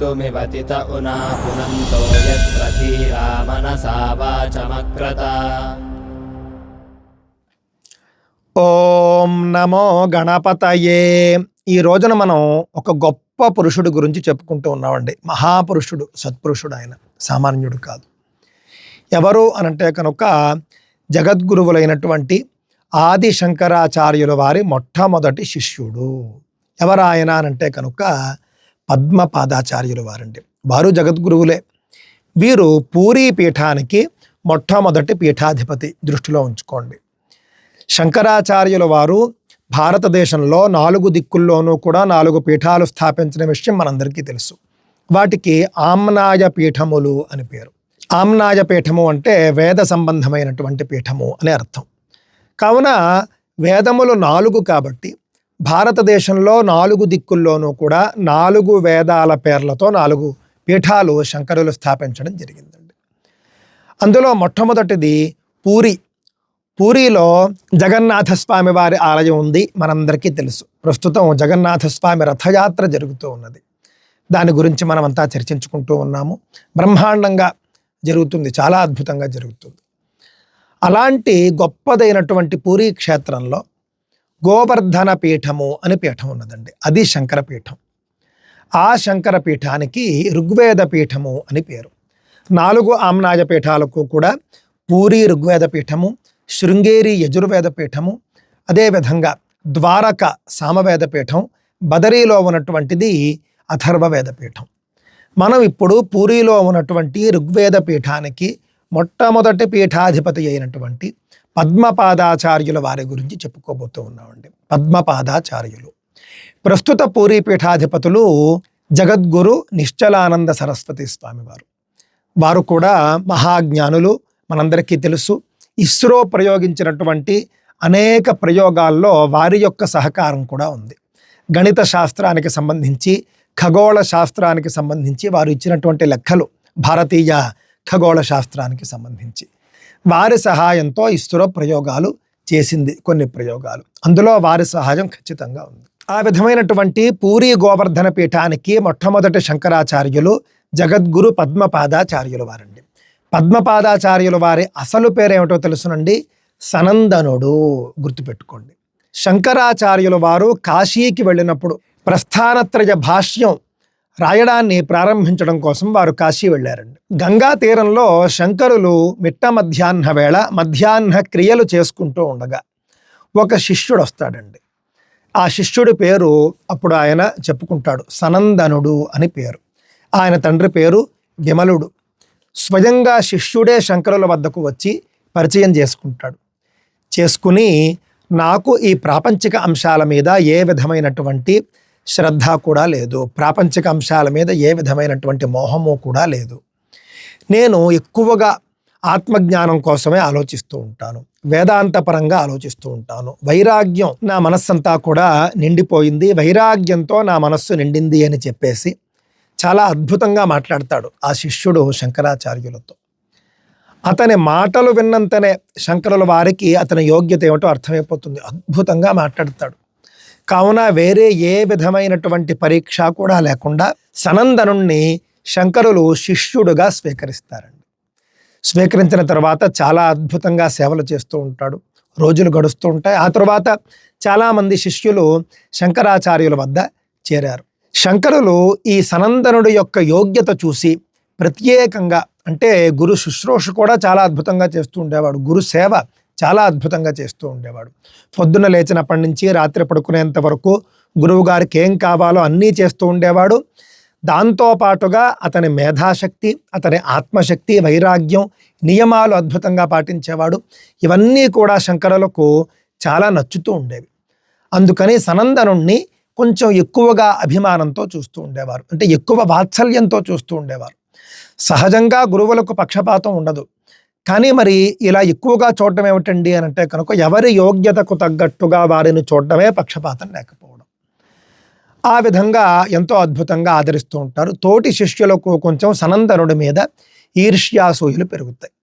कर्तुमिवतित उना पुनन्तो यत्र धीरा मनसा वाचमक्रता ఓం నమో గణపతయే ఈ రోజున మనం ఒక గొప్ప పురుషుడి గురించి చెప్పుకుంటూ ఉన్నామండి మహాపురుషుడు సత్పురుషుడు ఆయన సామాన్యుడు కాదు ఎవరు అనంటే కనుక జగద్గురువులైనటువంటి ఆది శంకరాచార్యుల వారి మొట్టమొదటి శిష్యుడు ఎవరు ఆయన అనంటే కనుక పద్మపాదాచార్యులు వారండి. వారు జగద్గురువులే. వీరు పూరీ పీఠానికి మొట్టమొదటి పీఠాధిపతి దృష్టిలో ఉంచుకోండి. శంకరాచార్యుల వారు భారతదేశంలో నాలుగు దిక్కుల్లోనూ కూడా నాలుగు పీఠాలు స్థాపించిన విషయం మనందరికీ తెలుసు. వాటికి ఆమ్నాయ పీఠములు అని పేరు. ఆమ్నాయ పీఠము అంటే వేద సంబంధమైనటువంటి పీఠము అనే అర్థం. కావున వేదములు నాలుగు కాబట్టి భారతదేశంలో నాలుగు దిక్కుల్లోనూ కూడా నాలుగు వేదాల పేర్లతో నాలుగు పీఠాలు శంకరులు స్థాపించడం జరిగిందండి. అందులో మొట్టమొదటిది పూరి. పూరిలో జగన్నాథస్వామి వారి ఆలయం ఉంది మనందరికీ తెలుసు. ప్రస్తుతం జగన్నాథస్వామి రథయాత్ర జరుగుతూ ఉన్నది. దాని గురించి మనమంతా చర్చించుకుంటూ ఉన్నాము. బ్రహ్మాండంగా జరుగుతుంది చాలా అద్భుతంగా జరుగుతుంది. అలాంటి గొప్పదైనటువంటి పూరి క్షేత్రంలో గోవర్ధన పీఠము అని పీఠం ఉన్నదండి. అది శంకర పీఠం ఆ శంకర పీఠానికి ఋగ్వేద పీఠము అని పేరు. నాలుగు ఆమ్నాయ పీఠాలకు కూడా పూరి ఋగ్వేద పీఠము శృంగేరి యజుర్వేద పీఠము అదేవిధంగా ద్వారక సామవేద పీఠం బదరీలో ఉన్నటువంటిది అథర్వవేద పీఠం మనం ఇప్పుడు పూరిలో ఉన్నటువంటి ఋగ్వేద పీఠానికి మొట్టమొదటి పీఠాధిపతి అయినటువంటి పద్మపాదాచార్యుల వారి గురించి చెప్పుకోబోతూ ఉన్నామండి. పద్మపాదాచార్యులు. ప్రస్తుత పూరీపీఠాధిపతులు జగద్గురు నిశ్చలానంద సరస్వతి స్వామివారు వారు కూడా మహాజ్ఞానులు మనందరికీ తెలుసు. ఇస్రో ప్రయోగించినటువంటి అనేక ప్రయోగాల్లో వారి యొక్క సహకారం కూడా ఉంది. గణిత శాస్త్రానికి సంబంధించి ఖగోళ శాస్త్రానికి సంబంధించి వారు ఇచ్చినటువంటి లెక్కలు భారతీయ ఖగోళ శాస్త్రానికి సంబంధించి. వారి సహాయంతో ఇస్రో ప్రయోగాలు చేసింది కొన్ని ప్రయోగాలు. అందులో వారి సహాయం ఖచ్చితంగా ఉంది. ఆ విధమైనటువంటి పూరి గోవర్ధన పీఠానికి మొట్టమొదటి శంకరాచార్యులు జగద్గురు పద్మపాదాచార్యులు వారండి. పద్మపాదాచార్యుల వారి అసలు పేరేమిటో తెలుసునండి? సనందనుడు గుర్తుపెట్టుకోండి. శంకరాచార్యుల వారు కాశీకి వెళ్ళినప్పుడు ప్రస్థానత్రయ భాష్యం రాయడాన్ని ప్రారంభించడం కోసం వారు కాశీ వెళ్ళారండి. గంగా తీరంలో శంకరులు మిట్ట మధ్యాహ్న వేళ మధ్యాహ్న క్రియలు చేసుకుంటూ ఉండగా ఒక శిష్యుడు వస్తాడండి. ఆ శిష్యుడి పేరు అప్పుడు ఆయన చెప్పుకుంటాడు సనందనుడు అని పేరు. ఆయన తండ్రి పేరు విమలుడు. స్వయంగా శిష్యుడే శంకరుల వద్దకు వచ్చి పరిచయం చేసుకుంటాడు. చేసుకుని నాకు ఈ ప్రాపంచిక అంశాల మీద ఏ విధమైనటువంటి శ్రద్ధ కూడా లేదు. ప్రాపంచిక అంశాల మీద ఏ విధమైనటువంటి మోహము కూడా లేదు. నేను ఎక్కువగా ఆత్మజ్ఞానం కోసమే ఆలోచిస్తూ ఉంటాను. వేదాంతపరంగా ఆలోచిస్తూ ఉంటాను. వైరాగ్యం నా మనస్సంతా కూడా నిండిపోయింది. వైరాగ్యంతో నా మనస్సు నిండింది అని చెప్పేసి చాలా అద్భుతంగా మాట్లాడతాడు ఆ శిష్యుడు శంకరాచార్యులతో. అతని మాటలు విన్నంతనే శంకరుల వారికి అతని యోగ్యత ఏమిటో అర్థమైపోతుంది. అద్భుతంగా మాట్లాడతాడు. కావున వేరే ఏ విధమైనటువంటి పరీక్ష కూడా లేకుండా సనందనుణ్ణి శంకరులు శిష్యుడుగా స్వీకరిస్తారండి. స్వీకరించిన తర్వాత చాలా అద్భుతంగా సేవలు చేస్తూ ఉంటాడు. రోజులు గడుస్తూ ఉంటాయి. ఆ తర్వాత చాలామంది శిష్యులు శంకరాచార్యుల వద్ద చేరారు. శంకరులు ఈ సనందనుడి యొక్క యోగ్యత చూసి ప్రత్యేకంగా అంటే గురు శుశ్రూష కూడా చాలా అద్భుతంగా చేస్తూ ఉండేవాడు. గురు సేవ చాలా అద్భుతంగా చేస్తూ ఉండేవాడు. పొద్దున్న లేచినప్పటి నుంచి రాత్రి పడుకునేంత వరకు గురువు గారికి ఏం కావాలో అన్నీ చేస్తూ ఉండేవాడు. దాంతోపాటుగా అతని మేధాశక్తి అతని ఆత్మశక్తి వైరాగ్యం నియమాలు అద్భుతంగా పాటించేవాడు. ఇవన్నీ కూడా శంకరులకు చాలా నచ్చుతూ ఉండేవి. అందుకని సనందనుణ్ణి కొంచెం ఎక్కువగా అభిమానంతో చూస్తూ ఉండేవారు. అంటే ఎక్కువ వాత్సల్యంతో చూస్తూ ఉండేవారు. సహజంగా గురువులకు పక్షపాతం ఉండదు. కానీ మరి ఇలా ఎక్కువగా చూడడం ఏమిటండి అని అంటే కనుక ఎవరి యోగ్యతకు తగ్గట్టుగా వారిని చూడడమే పక్షపాతం లేకపోవడం. ఆ విధంగా ఎంతో అద్భుతంగా ఆదరిస్తూ ఉంటారు. తోటి శిష్యులకు కొంచెం సనందనుడి మీద ఈర్ష్యాసూయులు పెరుగుతాయి.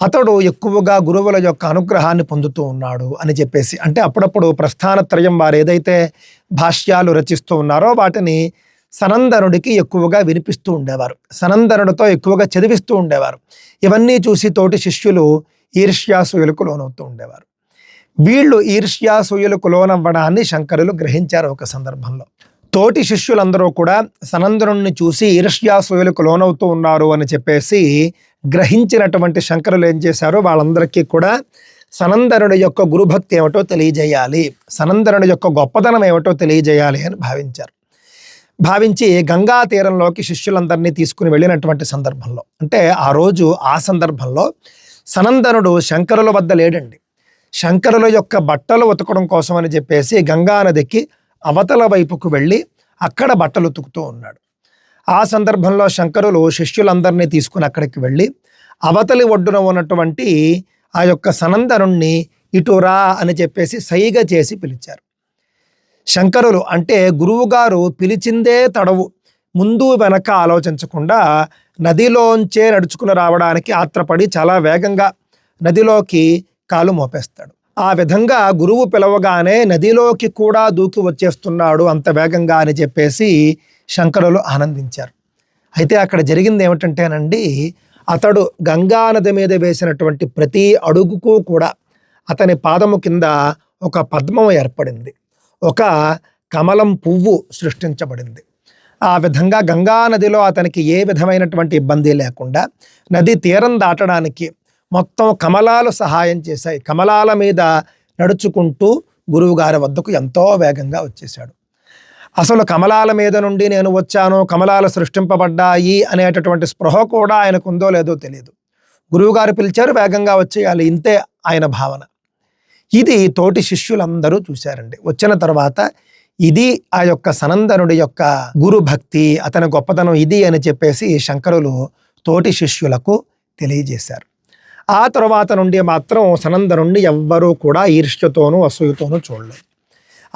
అతడు ఎక్కువగా గురువుల యొక్క అనుగ్రహాన్ని పొందుతూ ఉన్నాడు అని చెప్పేసి అంటే అప్పుడప్పుడు ప్రస్థానత్రయం వారు ఏదైతే భాష్యాలు రచిస్తూ ఉన్నారో వాటిని సనందనుడికి ఎక్కువగా వినిపిస్తూ ఉండేవారు. సనందనుడితో ఎక్కువగా చదివిస్తూ ఉండేవారు. ఇవన్నీ చూసి తోటి శిష్యులు ఈర్ష్యాసూయులకు లోనవుతూ ఉండేవారు. వీళ్ళు ఈర్ష్యాసూయులకు లోనవ్వడాన్ని శంకరులు గ్రహించారు ఒక సందర్భంలో. తోటి శిష్యులందరూ కూడా సనందనుడిని చూసి ఈర్ష్యాసూయులకు లోనవుతూ ఉన్నారు అని చెప్పేసి గ్రహించినటువంటి శంకరులు ఏం చేశారు? వాళ్ళందరికీ కూడా సనందనుడి యొక్క గురుభక్తి ఏమిటో తెలియజేయాలి. సనందనుడి యొక్క గొప్పతనం ఏమిటో తెలియజేయాలి అని భావించారు. భావించి గంగా తీరంలోకి శిష్యులందరినీ తీసుకుని వెళ్ళినటువంటి సందర్భంలో అంటే ఆ రోజు ఆ సందర్భంలో సనందనుడు శంకరుల వద్ద లేడండి. శంకరుల యొక్క బట్టలు ఉతకడం కోసం అని చెప్పేసి గంగా నదికి అవతల వైపుకు వెళ్ళి అక్కడ బట్టలు ఉతుకుతూ ఉన్నాడు. ఆ సందర్భంలో శంకరులు శిష్యులందరినీ తీసుకుని అక్కడికి వెళ్ళి అవతలి ఒడ్డున ఉన్నటువంటి ఆ యొక్క సనందనుణ్ణి ఇటురా అని చెప్పేసి సైగ చేసి పిలిచారు. శంకరులు అంటే గురువుగారు పిలిచిందే తడవు. ముందు వెనక ఆలోచించకుండా నదిలోంచే నడుచుకుని రావడానికి ఆత్రపడి చాలా వేగంగా నదిలోకి కాలు మోపేస్తాడు. ఆ విధంగా గురువు పిలవగానే నదిలోకి కూడా దూకి వచ్చేస్తున్నాడు అంత వేగంగా అని చెప్పేసి శంకరులు ఆనందించారు. అయితే అక్కడ జరిగింది ఏమిటంటేనండి అతడు గంగా నది మీద వేసినటువంటి ప్రతి అడుగుకు కూడా అతని పాదము కింద ఒక పద్మం ఏర్పడింది. ఒక కమలం పువ్వు సృష్టించబడింది. ఆ విధంగా గంగా నదిలో అతనికి ఏ విధమైనటువంటి ఇబ్బంది లేకుండా నది తీరం దాటడానికి మొత్తం కమలాలు సహాయం చేశాయి. కమలాల మీద నడుచుకుంటూ గురువుగారి వద్దకు ఎంతో వేగంగా వచ్చేశాడు. అసలు కమలాల మీద నుండి నేను వచ్చాను కమలాలు సృష్టింపబడ్డాయి అనేటటువంటి స్పృహ కూడా ఆయనకు ఉందో లేదో తెలియదు గురువుగారు పిలిచారు వేగంగా వచ్చేయాలి ఇంతే ఆయన భావన. ఇది తోటి శిష్యులందరూ చూశారండి. వచ్చిన తర్వాత ఇది ఆ యొక్క సనందనుడి యొక్క గురు భక్తి అతని గొప్పతనం ఇది అని చెప్పేసి శంకరులు తోటి శిష్యులకు తెలియజేశారు. ఆ తర్వాత నుండి మాత్రం సనందనుడిని ఎవ్వరూ కూడా ఈర్ష్యతోనూ అసూయతోనూ చూడలేదు.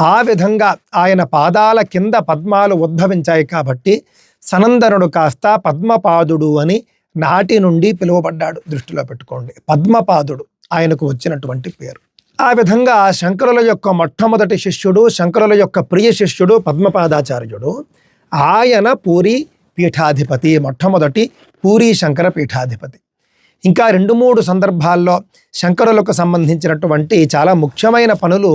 ఆ విధంగా ఆయన పాదాల కింద పద్మాలు ఉద్భవించాయి కాబట్టి సనందనుడు కాస్త పద్మపాదుడు అని నాటి నుండి పిలువబడ్డాడు దృష్టిలో పెట్టుకోండి. పద్మపాదుడు ఆయనకు వచ్చినటువంటి పేరు. ఆ విధంగా శంకరుల యొక్క మొట్టమొదటి శిష్యుడు శంకరుల యొక్క ప్రియ శిష్యుడు పద్మపాదాచార్యుడు. ఆయన పూరి పీఠాధిపతి మొట్టమొదటి పూరి శంకర పీఠాధిపతి. ఇంకా రెండు మూడు సందర్భాల్లో శంకరులకు సంబంధించినటువంటి చాలా ముఖ్యమైన పనులు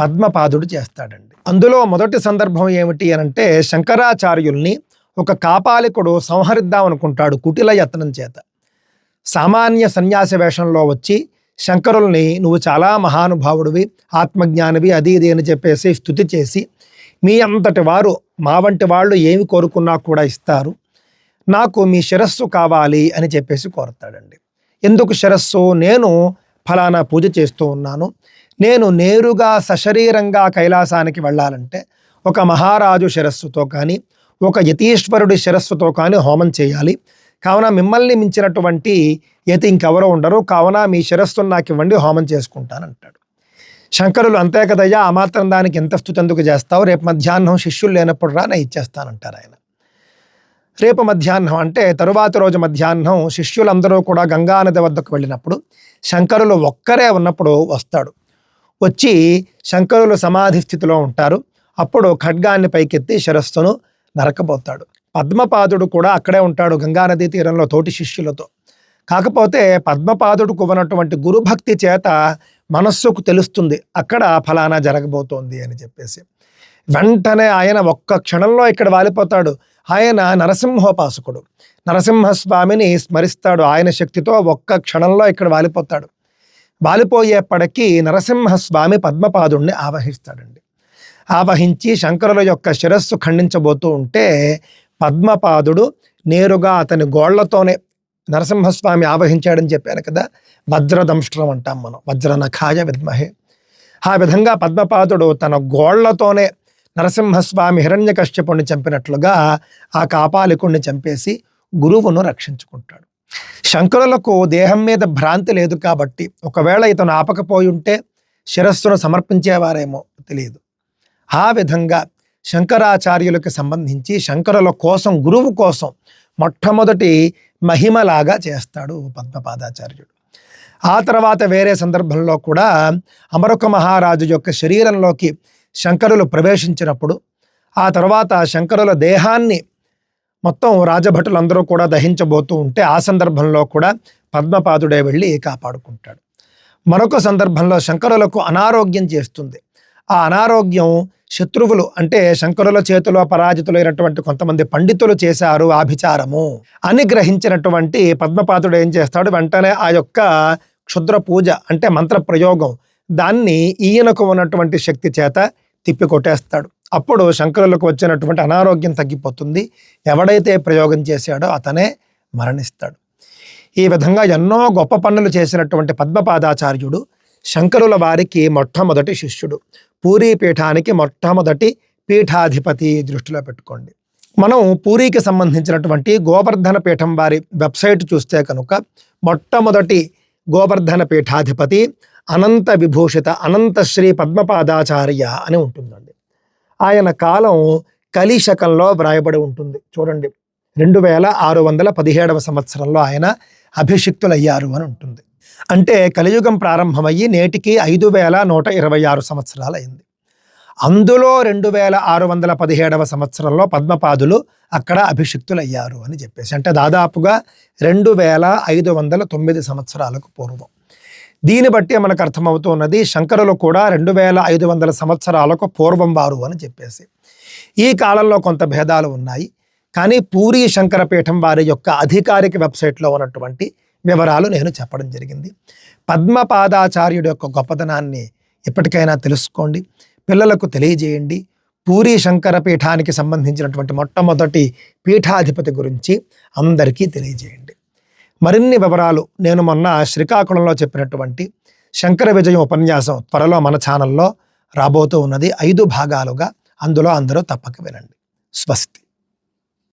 పద్మపాదుడు చేస్తాడండి. అందులో మొదటి సందర్భం ఏమిటి అని అంటే శంకరాచార్యుల్ని ఒక కాపాలికుడు సంహరిద్దాం అనుకుంటాడు కుటిల యత్నం చేత. సామాన్య సన్యాసి వేషంలో వచ్చి శంకరుల్ని నువ్వు చాలా మహానుభావుడివి ఆత్మజ్ఞానివి అది ఇది అని చెప్పేసి స్థుతి చేసి మీ అంతటి వారు మా వంటి వాళ్ళు ఏమి కోరుకున్నా కూడా ఇస్తారు. నాకు మీ శిరస్సు కావాలి అని చెప్పేసి కోరుతాడండి. ఎందుకు శిరస్సు? నేను ఫలానా పూజ చేస్తూ ఉన్నాను. నేను నేరుగా సశరీరంగా కైలాసానికి వెళ్ళాలంటే ఒక మహారాజు శిరస్సుతో కానీ ఒక యతీశ్వరుడి శిరస్సుతో కానీ హోమం చేయాలి. కావున మిమ్మల్ని మించినటువంటి యతి ఇంకెవరో ఉండరు. కావున మీ శిరస్సును నాకు ఇవ్వండి హోమం చేసుకుంటానంటాడు. శంకరులు అంతే కదయ్యా ఆ మాత్రం దానికి ఎంత స్థుతి ఎందుకు చేస్తావు? రేపు మధ్యాహ్నం శిష్యులు లేనప్పుడు రా నేను ఇచ్చేస్తానంటారు ఆయన. రేపు మధ్యాహ్నం అంటే తరువాత రోజు మధ్యాహ్నం శిష్యులందరూ కూడా గంగానది వద్దకు వెళ్ళినప్పుడు శంకరులు ఒక్కరే ఉన్నప్పుడు వస్తాడు. వచ్చి శంకరులు సమాధి స్థితిలో ఉంటారు. అప్పుడు ఖడ్గాన్ని పైకెత్తి శిరస్సును నరకబోతాడు. పద్మపాదుడు కూడా అక్కడే ఉంటాడు గంగానదీ తీరంలో తోటి శిష్యులతో. కాకపోతే పద్మపాదుడుకు ఉన్నటువంటి గురుభక్తి చేత మనస్సుకు తెలుస్తుంది అక్కడ ఫలానా జరగబోతోంది అని చెప్పేసి. వెంటనే ఆయన ఒక్క క్షణంలో ఇక్కడ వాలిపోతాడు. ఆయన నరసింహోపాసకుడు. నరసింహస్వామిని స్మరిస్తాడు. ఆయన శక్తితో ఒక్క క్షణంలో ఇక్కడ వాలిపోతాడు. వాలిపోయేప్పటికీ నరసింహస్వామి పద్మపాదుణ్ణి ఆవహిస్తాడండి. ఆవహించి శంకరుల యొక్క శిరస్సు ఖండించబోతూ ఉంటే పద్మపాదుడు నేరుగా అతని గోళ్ళతోనే నరసింహస్వామి ఆవహించాడని చెప్పాను కదా. వజ్రదంష్ట్రం అంటాం మనం. వజ్రనఖాయ విద్మహే. ఆ విధంగా పద్మపాదుడు తన గోళ్ళతోనే నరసింహస్వామి హిరణ్యకశ్యపుణ్ణి చంపినట్లుగా ఆ కాపాలికుణ్ణి చంపేసి గురువును రక్షించుకుంటాడు. శంకరులకు దేహం మీద భ్రాంతి లేదు కాబట్టి ఒకవేళ ఇతను ఆపకపోయి ఉంటే శిరస్సును సమర్పించేవారేమో తెలియదు. ఆ విధంగా శంకరాచార్యులకు సంబంధించి శంకరుల కోసం గురువు కోసం మొట్టమొదటి మహిమలాగా చేస్తాడు పద్మపాదాచార్యుడు ఆ తర్వాత వేరే సందర్భంలో కూడా అమరుక మహారాజు యొక్క శరీరంలోకి శంకరులు ప్రవేశించినప్పుడు ఆ తర్వాత శంకరుల దేహాన్ని మొత్తం రాజభటులందరూ కూడా దహించబోతూ ఉంటే ఆ సందర్భంలో కూడా పద్మపాదుడే వెళ్ళి కాపాడుకుంటాడు. మరొక సందర్భంలో శంకరులకు అనారోగ్యం చేస్తుంది. ఆ అనారోగ్యం శత్రువులు అంటే శంకరుల చేతిలో పరాజితులైనటువంటి కొంతమంది పండితులు చేశారు ఆభిచారము. అని గ్రహించినటువంటి పద్మపాతుడు ఏం చేస్తాడు? వెంటనే ఆ యొక్క క్షుద్ర పూజ అంటే మంత్ర ప్రయోగం దాన్ని ఈయనకు ఉన్నటువంటి శక్తి చేత తిప్పి కొట్టేస్తాడు అప్పుడు శంకరులకు వచ్చినటువంటి అనారోగ్యం తగ్గిపోతుంది. ఎవడైతే ప్రయోగం చేశాడో అతనే మరణిస్తాడు. ఈ విధంగా ఎన్నో గొప్ప పనులు చేసినటువంటి పద్మపాదాచార్యుడు శంకరుల వారికి మొట్టమొదటి శిష్యుడు. పూరీ పీఠానికి మొట్టమొదటి పీఠాధిపతి దృష్టిలో పెట్టుకోండి. మనం పూరీకి సంబంధించినటువంటి గోవర్ధన పీఠం వారి వెబ్సైట్ చూస్తే కనుక మొట్టమొదటి గోవర్ధన పీఠాధిపతి అనంత విభూషిత అనంత శ్రీ పద్మపాదాచార్య అని ఉంటుందండి. ఆయన కాలం కలిశకంలో వ్రాయబడి ఉంటుంది. చూడండి. రెండు వేల ఆరు వందల పదిహేడవ సంవత్సరంలో ఆయన అభిషిక్తులయ్యారు అని ఉంటుంది. అంటే కలియుగం ప్రారంభమయ్యి నేటికి ఐదు వేల నూట ఇరవై ఆరు సంవత్సరాలు అయింది అందులో రెండు వేల ఆరు వందల పదిహేడవ సంవత్సరంలో పద్మపాదులు అక్కడ అభిషిక్తులయ్యారు అని చెప్పేసి అంటే దాదాపుగా రెండు వేల ఐదు వందల తొమ్మిది సంవత్సరాలకు పూర్వం. దీన్ని బట్టి మనకు అర్థమవుతున్నది శంకరులు కూడా రెండు వేల ఐదు వందల సంవత్సరాలకు పూర్వం వారు అని చెప్పేసి. ఈ కాలంలో కొంత భేదాలు ఉన్నాయి. కానీ పూరి శంకరపీఠం వారి యొక్క అధికారిక వెబ్సైట్లో ఉన్నటువంటి వివరాలు నేను చెప్పడం జరిగింది. పద్మపాదాచార్యుడి యొక్క గొప్పతనాన్ని ఎప్పటికైనా తెలుసుకోండి. పిల్లలకు తెలియజేయండి. పూరి శంకర పీఠానికి సంబంధించినటువంటి మొట్టమొదటి పీఠాధిపతి గురించి అందరికీ తెలియజేయండి. మరిన్ని వివరాలు నేను మొన్న శ్రీకాకుళంలో చెప్పినటువంటి శంకర విజయం ఉపన్యాసం త్వరలో మన ఛానల్లో రాబోతూ ఉన్నది. ఐదు భాగాలుగా అందులో అందరూ తప్పక వినండి. స్వస్తి.